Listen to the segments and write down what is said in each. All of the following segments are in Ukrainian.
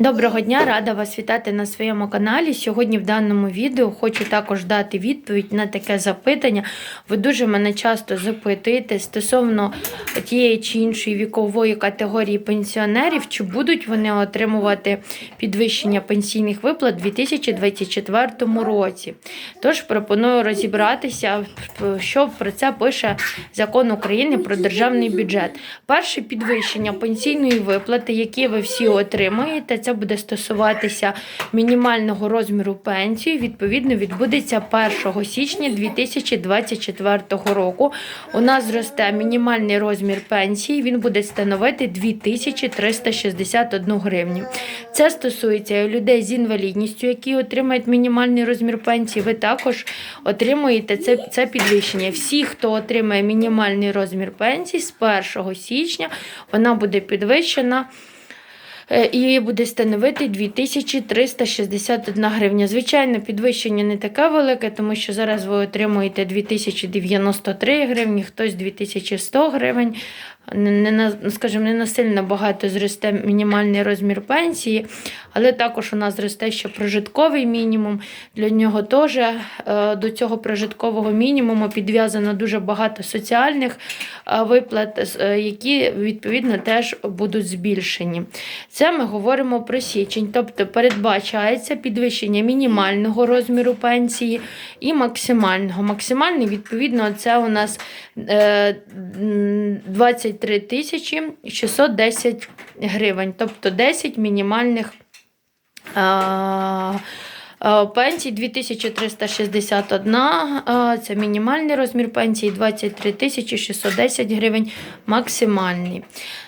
Доброго дня, рада вас вітати на своєму каналі. Сьогодні в даному відео хочу також дати відповідь на таке запитання. Ви дуже мене часто запитуєте стосовно тієї чи іншої вікової категорії пенсіонерів, чи будуть вони отримувати підвищення пенсійних виплат у 2024 році. Тож пропоную розібратися, що про це пише закон України про державний бюджет. Перше підвищення пенсійної виплати, які ви всі отримуєте, це буде стосуватися мінімального розміру пенсії. Відповідно, відбудеться 1 січня 2024 року. У нас зросте мінімальний розмір пенсії. Він буде становити 2361 гривню. Це стосується людей з інвалідністю, які отримають мінімальний розмір пенсії. Ви також отримуєте це, це підвищення. Всі, хто отримає мінімальний розмір пенсії з 1 січня, вона буде підвищена. Е, І буде становити 2361 гривня. Звичайно, підвищення не таке велике, тому що зараз ви отримуєте 2093 гривні, хтось 2100 гривень. Не, на- скажімо, не насильно багато зросте мінімальний розмір пенсії, але також у нас зросте ще прожитковий мінімум. Для нього теж е, до цього прожиткового мінімуму підв'язано дуже багато соціальних е, виплат, е, які відповідно теж будуть збільшені. Це ми говоримо про січень, тобто передбачається підвищення мінімального розміру пенсії і максимального. Максимальний, відповідно, це у нас е, м, 23 тисячі 610 гривень, тобто 10 мінімальних. А, Пенсій 2361, це мінімальний розмір пенсії, 23 610 гривень максимальний.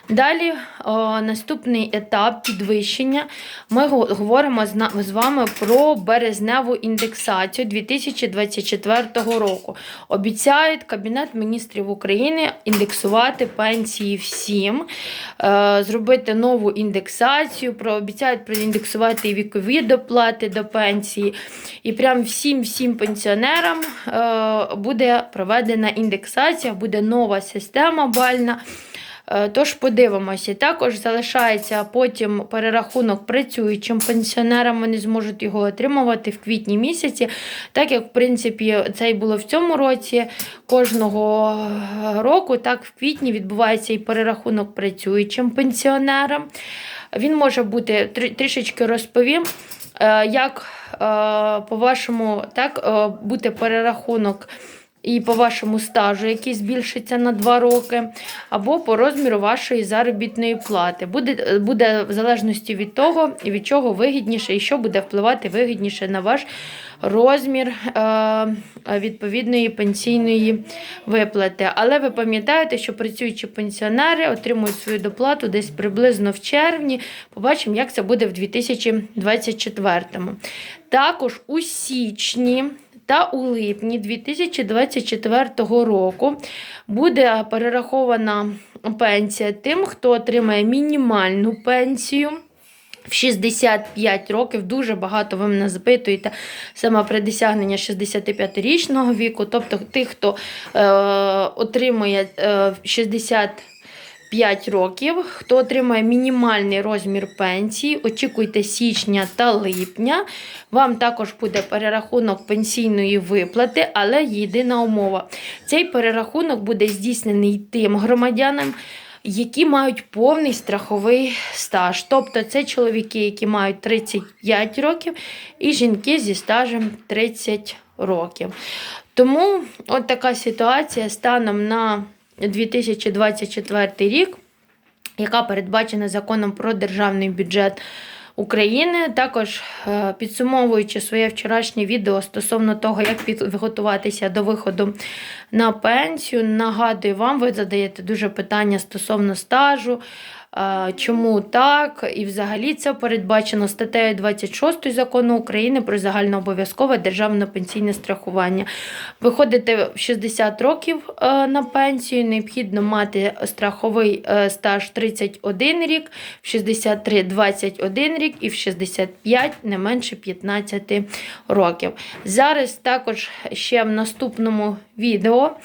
Далі наступний етап підвищення. Ми говоримо з вами про березневу індексацію 2024 року. Обіцяють Кабінет міністрів України індексувати пенсії всім, е, зробити нову індексацію, обіцяють проіндексувати і вікові доплати до пенсії. І прям всім-всім пенсіонерам е, буде проведена індексація, буде нова система бальна. Е, Тож подивимося. Також залишається потім перерахунок працюючим пенсіонерам. Вони зможуть його отримувати в квітні місяці. Так як, в принципі, це і було в цьому році, кожного е, року, так в квітні відбувається і перерахунок працюючим пенсіонерам. Він може бути трішечки розповім, е, як по-вашому так, бути перерахунок і по вашому стажу, який збільшиться на 2 роки, або по розміру вашої заробітної плати. Буде, буде в залежності від того, від чого вигідніше і що буде впливати вигідніше на ваш розмір е, відповідної пенсійної виплати. Але ви пам'ятаєте, що працюючі пенсіонери отримують свою доплату десь приблизно в червні. Побачимо, як це буде в 2024. Також у січні та у липні 2024 року буде перерахована пенсія тим, хто отримає мінімальну пенсію. В 65 років дуже багато ви мене запитуєте саме при досягнення 65-річного віку, тобто тих, хто е, отримує е, 65 років, хто отримує мінімальний розмір пенсії, очікуйте січня та липня. Вам також буде перерахунок пенсійної виплати, але єдина умова. Цей перерахунок буде здійснений тим громадянам, які мають повний страховий стаж. Тобто це чоловіки, які мають 35 років, і жінки зі стажем 30 років. Тому от така ситуація станом на 2024 рік, яка передбачена законом про державний бюджет. України. Також е, підсумовуючи своє вчорашнє відео стосовно того, як підготуватися до виходу на пенсію, нагадую вам, ви задаєте дуже питання стосовно стажу, чому так, і взагалі це передбачено статтею 26 закону України про загальнообов'язкове державне пенсійне страхування. Виходите в 60 років е, на пенсію, необхідно мати страховий е, стаж 31 рік, в 63 21 рік і в 65 не менше 15 років. Зараз також ще в наступному відео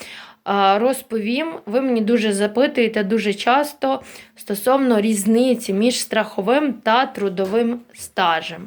розповім. Ви мені дуже запитуєте дуже часто стосовно різниці між страховим та трудовим стажем.